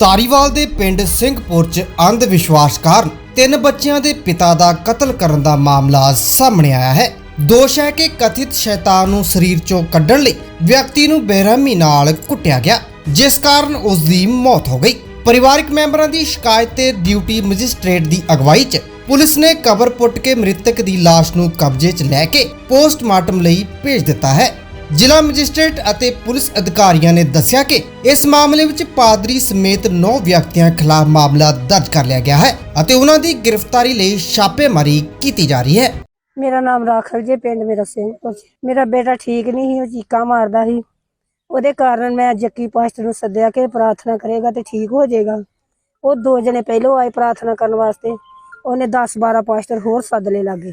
ਤਾਰੀਵਾਲ ਦੇ ਪਿੰਡ ਸਿੰਘਪੁਰ 'ਚ ਅੰਧ ਵਿਸ਼ਵਾਸ ਕਾਰਨ ਤਿੰਨ ਬੱਚਿਆਂ ਦੇ ਪਿਤਾ ਦਾ ਕਤਲ ਕਰਨ ਦਾ ਮਾਮਲਾ ਸਾਹਮਣੇ ਆਇਆ ਹੈ। ਦੋਸ਼ ਹੈ ਕਿ ਕਥਿਤ ਸ਼ੈਤਾਨ ਨੂੰ ਸਰੀਰ 'ਚੋਂ ਕੱਢਣ ਲਈ ਵਿਅਕਤੀ ਨੂੰ ਬੇਰਹਿਮੀ ਨਾਲ ਕੁੱਟਿਆ ਗਿਆ, ਜਿਸ ਕਾਰਨ ਉਸ ਦੀ ਮੌਤ ਹੋ ਗਈ। ਪਰਿਵਾਰਕ ਮੈਂਬਰਾਂ ਦੀ ਸ਼ਿਕਾਇਤ ਤੇ ਡਿਊਟੀ ਮੈਜਿਸਟ੍ਰੇਟ ਦੀ ਅਗਵਾਈ 'ਚ ਪੁਲਿਸ ਨੇ ਕਬਰ ਪੁੱਟ ਕੇ ਮ੍ਰਿਤਕ ਦੀ ਲਾਸ਼ ਨੂੰ ਕਬਜ਼ੇ 'ਚ ਲੈ ਕੇ ਪੋਸਟਮਾਰਟਮ ਲਈ ਭੇਜ ਦਿੱਤਾ ਹੈ। ਜ਼ਿਲ੍ਹਾ ਮੈਜਿਸਟ੍ਰੇਟ ਅਤੇ ਪੁਲਿਸ ਅਧਿਕਾਰੀਆਂ ਨੇ ਦੱਸਿਆ ਕਿ ਇਸ ਮਾਮਲੇ ਵਿੱਚ ਪਾਦਰੀ ਸਮੇਤ 9 ਵਿਅਕਤੀਆਂ ਖਿਲਾਫ ਮਾਮਲਾ ਦਰਜ ਕਰ ਲਿਆ ਗਿਆ ਹੈ ਅਤੇ ਉਹਨਾਂ ਦੀ ਗ੍ਰਿਫਤਾਰੀ ਲਈ ਛਾਪੇਮਾਰੀ ਕੀਤੀ ਜਾ ਰਹੀ ਹੈ। ਮੇਰਾ ਨਾਮ ਰਾਖਲ ਜੇ, ਪਿੰਡ ਮੇਰਾ ਸਿੰਘਪੁਰ ਚ। ਮੇਰਾ ਬੇਟਾ ਠੀਕ ਨਹੀਂ ਸੀ, ਉਹ ਚੀਕਾਂ ਮਾਰਦਾ ਸੀ। ਉਹਦੇ ਕਾਰਨ ਮੈਂ ਜੱਕੀ ਪਾਸਟਰ ਨੂੰ ਸੱਦਿਆ ਕਿ ਪ੍ਰਾਰਥਨਾ ਕਰੇਗਾ ਤੇ ਠੀਕ ਹੋ ਜਾਏਗਾ। ਉਹ ਦੋ ਜਣੇ ਪਹਿਲੋਂ ਆਏ ਪ੍ਰਾਰਥਨਾ ਕਰਨ ਵਾਸਤੇ। ਉਹਨੇ 10 12 ਪਾਸਟਰ ਹੋਰ ਸੱਦ ਲਏ ਲਾਗੇ।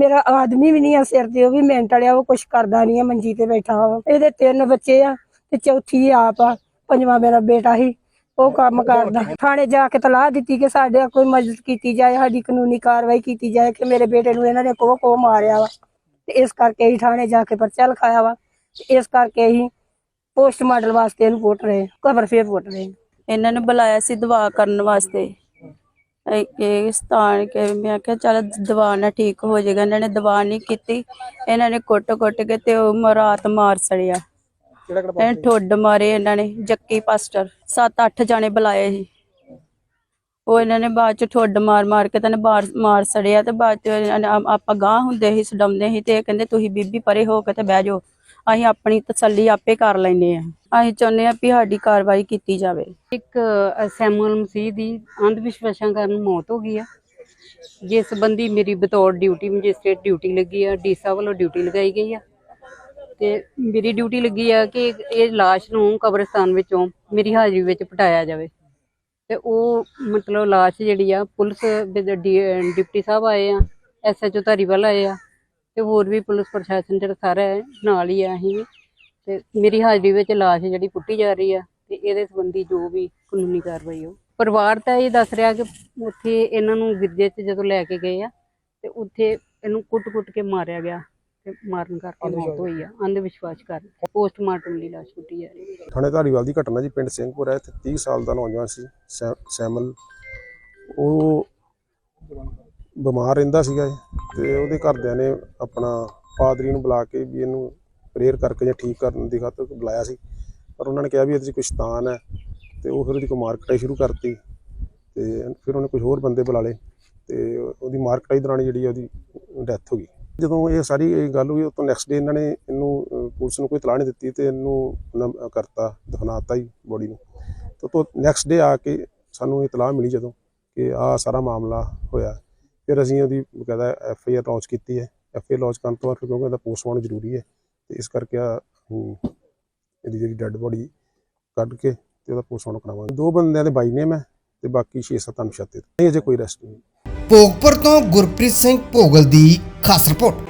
ਮੇਰਾ ਆਦਮੀ ਵੀ ਨਹੀਂ ਆ ਸਿਰ ਤੇ, ਉਹ ਵੀ ਮਿੰਟ ਵਾਲਿਆ, ਉਹ ਕੁਛ ਕਰਦਾ ਨਹੀਂ ਆ, ਮੰਜੀ ਤੇ ਬੈਠਾ ਵਾ। ਇਹਦੇ ਤਿੰਨ ਬੱਚੇ ਆ ਤੇ ਚੌਥੀ ਆਪ ਆ, ਪੰਜਵਾਂ ਮੇਰਾ ਬੇਟਾ ਹੀ ਉਹ ਕੰਮ ਕਰਦਾ। ਥਾਣੇ ਜਾ ਕੇ ਤਲਾਹ ਦਿੱਤੀ ਕਿ ਸਾਡੇ ਕੋਈ ਮਦਦ ਕੀਤੀ ਜਾਏ, ਸਾਡੀ ਕਾਨੂੰਨੀ ਕਾਰਵਾਈ ਕੀਤੀ ਜਾਏ ਕਿ ਮੇਰੇ ਬੇਟੇ ਨੂੰ ਇਹਨਾਂ ਨੇ ਕੋਹ ਕੋਹ ਮਾਰਿਆ ਵਾ। ਤੇ ਇਸ ਕਰਕੇ ਹੀ ਥਾਣੇ ਜਾ ਕੇ ਪਰਚਾ ਲਿਖਾਇਆ ਵਾ। ਤੇ ਇਸ ਕਰਕੇ ਹੀ ਪੋਸਟਮਾਰਟਮ ਵਾਸਤੇ ਇਹਨੂੰ ਪੁੱਟ ਰਹੇ ਕਬਰ ਫੇਰ ਪੁੱਟ ਰਹੇ ਇਹਨਾਂ ਨੇ ਬੁਲਾਇਆ ਸੀ ਦਵਾ ਕਰਨ ਵਾਸਤੇ। ਇਹ- ਕੇ ਮੈਂ ਕਿਹਾ ਚੱਲ ਦਵਾ ਨਾਲ ਠੀਕ ਹੋ ਜਾਏਗਾ। ਇਹਨਾਂ ਨੇ ਦਵਾ ਨਹੀਂ ਕੀਤੀ। ਇਹਨਾਂ ਨੇ ਕੁੱਟ-ਕੁੱਟ ਕੇ ਤੇ ਉਹ ਰਾਤ ਮਾਰ ਸੜਿਆ। ਇਹ ਠੁੱਡ ਮਾਰੇ ਇਹਨਾਂ ਨੇ ਜੱਕੀ ਪਾਸਟਰ। 7-8 ਜਾਣੇ ਬੁਲਾਏ ਸੀ। ਉਹ ਇਹਨਾਂ ਨੇ ਬਾਅਦ ਚ ਠੁੱਡ ਮਾਰ ਮਾਰ ਕੇ ਤੈਨੂੰ ਬਾਹਰ ਮਾਰ ਸੜਿਆ ਤੇ ਬਾਅਦ ਚ ਇਹਨਾਂ ਨੇ ਆ- ਆਪਾਂ ਗਾਂ ਹੁੰਦੇ ਸੀ ਸਡਮਦੇ ਸੀ ਤੇ ਇਹ ਕਹਿੰਦੇ ਤੁਸੀਂ ਬੀਬੀ ਪਰੇ ਹੋ ਕੇ ਤੇ ਬਹਿ ਜਾਓ। ਅਸੀਂ ਆਪਣੀ ਤਸੱਲੀ ਆਪੇ ਕਰ ਲੈਨੇ ਆ ਅਸੀਂ ਚਾਹੁੰਦੇ ਆ ਵੀ ਸਾਡੀ ਕਾਰਵਾਈ ਕੀਤੀ ਜਾਵੇ। ਇੱਕ ਸੈਮੂਅਲ ਮਸੀਹ ਦੀ ਅੰਧ ਵਿਸ਼ਵਾਸਾਂ ਕਾਰਨ ਮੌਤ ਹੋ ਗਈ ਆ। ਜਿਸ ਸੰਬੰਧੀ ਮੇਰੀ ਬਤੌਰ ਡਿਊਟੀ ਮੈਜਿਸਟ੍ਰੇਟ ਡਿਊਟੀ ਲੱਗੀ ਆ, ਡੀਸਾ ਵੱਲੋਂ ਡਿਊਟੀ ਲਗਾਈ ਗਈ ਆ। ਤੇ ਮੇਰੀ ਡਿਊਟੀ ਲੱਗੀ ਆ ਕਿ ਇਹ ਲਾਸ਼ ਨੂੰ ਕਬਰਸਤਾਨ ਵਿੱਚੋਂ ਮੇਰੀ ਹਾਜ਼ਰੀ ਵਿੱਚ ਪਟਾਇਆ ਜਾਵੇ। ਤੇ ਉਹ ਮਤਲਬ ਲਾਸ਼ ਜਿਹੜੀ ਆ, ਪੁਲਿਸ ਡਿਪਟੀ ਸਾਹਿਬ ਆਏ ਆ ਐਸਐਚਓ ਧਾਰੀਵਾਲ ਆਏ ਆ। ਤੇ ਹੋਰ ਵੀ ਪੁਲਿਸ ਪ੍ਰਸ਼ਾਸਨ ਜਿਹੜਾ ਸਾਰਾ ਨਾਲ ਹੀ ਆ ਅਸੀਂ ਤੇ ਮੇਰੀ ਹਾਜ਼ਰੀ ਵਿੱਚ ਲਾਸ਼ ਜਿਹੜੀ ਪੁੱਟੀ ਜਾ ਰਹੀ ਆ ਤੇ ਇਹਦੇ ਸੰਬੰਧੀ ਜੋ ਵੀ ਕਾਨੂੰਨੀ ਕਾਰਵਾਈ ਹੋ ਪਰਿਵਾਰ ਤਾਂ ਇਹ ਦੱਸ ਰਿਹਾ ਕਿ ਉੱਥੇ ਇਹਨਾਂ ਨੂੰ ਗਿਰਜੇ 'ਚ ਜਦੋਂ ਲੈ ਕੇ ਗਏ ਆ ਤੇ ਉੱਥੇ ਇਹਨੂੰ ਕੁੱਟ-ਕੁੱਟ ਕੇ ਮਾਰਿਆ ਗਿਆ ਤੇ ਮਾਰਨ ਕਰਕੇ ਮੌਤ ਹੋਈ ਆ ਅੰਧ ਵਿਸ਼ਵਾਸ ਕਰ ਪੋਸਟਮਾਰਟਮ ਲਈ ਲਾਸ਼ ਪੁੱਟੀ ਜਾ ਰਹੀ ਹੈ ਥਾਣੇ ਧਾਰੀਵਾਲ ਦੀ ਘਟਨਾ ਜੀ ਪਿੰਡ ਸਿੰਘਪੁਰ ਹੈ ਇੱਥੇ 30 ਸਾਲ ਦਾ ਨੌਜਵਾਨ ਸੀ ਸੈਮਲ। ਉਹ ਬਿਮਾਰ ਰਹਿੰਦਾ ਸੀਗਾ ਤੇ ਉਹਦੇ ਘਰਦਿਆਂ ਨੇ ਆਪਣਾ ਪਾਦਰੀ ਨੂੰ ਬੁਲਾ ਕੇ ਵੀ ਇਹਨੂੰ ਪ੍ਰੇਅਰ ਕਰਕੇ ਜਾਂ ਠੀਕ ਕਰਨ ਦੀ ਖਾਤਰ ਬੁਲਾਇਆ ਸੀ। ਪਰ ਉਹਨਾਂ ਨੇ ਕਿਹਾ ਵੀ ਇਹਦੇ 'ਚ ਕੋਈ ਸ਼ੈਤਾਨ ਹੈ ਤੇ ਉਹ ਫਿਰ ਉਹਦੀ ਕੋਈ ਮਾਰ ਕਟਾਈ ਸ਼ੁਰੂ ਕਰਤੀ ਤੇ ਫਿਰ ਉਹਨੇ ਕੁਝ ਹੋਰ ਬੰਦੇ ਬੁਲਾ ਲਏ ਤੇ ਉਹਦੀ ਮਾਰ ਕਟਾਈ ਦੌਰਾਨ ਜਿਹੜੀ ਆ ਉਹਦੀ ਡੈਥ ਹੋ ਗਈ। ਜਦੋਂ ਇਹ ਸਾਰੀ ਇਹ ਗੱਲ ਹੋਈ ਉਸ ਤੋਂ ਨੈਕਸਟ ਡੇ ਇਹਨਾਂ ਨੇ ਇਹਨੂੰ ਪੁਲਿਸ ਨੂੰ ਕੋਈ ਤਲਾਹ ਨਹੀਂ ਦਿੱਤੀ ਤੇ ਇਹਨੂੰ ਕਰਤਾ ਦਫਨਾਤਾ ਹੀ ਬੋਡੀ ਨੂੰ। ਤੇ ਤੋਂ ਨੈਕਸਟ ਡੇ ਆ ਕੇ ਸਾਨੂੰ ਇਤਲਾਹ ਮਿਲੀ ਜਦੋਂ ਕਿ ਆਹ ਸਾਰਾ ਮਾਮਲਾ ਹੋਇਆ। ਫਿਰ ਅਸੀਂ ਉਹਦੀ ਬਕਾਇਦਾ ਐਫ ਆਈ ਆਰ ਲਾਂਚ ਕੀਤੀ ਹੈ। ਐਫ ਆਈ ਆਰ ਲਾਂਚ ਕਰਨ ਤੋਂ ਬਾਅਦ ਫਿਰ ਕਿਉਂਕਿ ਇਹਦਾ ਪੋਸਟਮਾਰਟਮ ਜ਼ਰੂਰੀ ਹੈ। ਤੇ ਇਸ ਕਰਕੇ ਆ ਇਹਦੀ ਜਿਹੜੀ ਡੈੱਡ ਬੋਡੀ ਕੱਢ ਕੇ ਤੇ ਉਹਦਾ ਪੋਸਟਮਾਰਟਮ ਕਰਾਵਾਂਗੇ। ਦੋ ਬੰਦਿਆਂ ਦੇ ਬਾਈ ਨੇ ਮੈਂ ਤੇ ਬਾਕੀ 6-7 ਅਨਸ਼ਾਤੇ ਨਹੀਂ, ਅਜੇ ਕੋਈ ਰੈਸਟ ਨਹੀਂ ਭੋਗਪੁਰ ਤੋਂ ਗੁਰਪ੍ਰੀਤ ਸਿੰਘ ਭੋਗਲ ਦੀ ਖਾਸ ਰਿਪੋਰਟ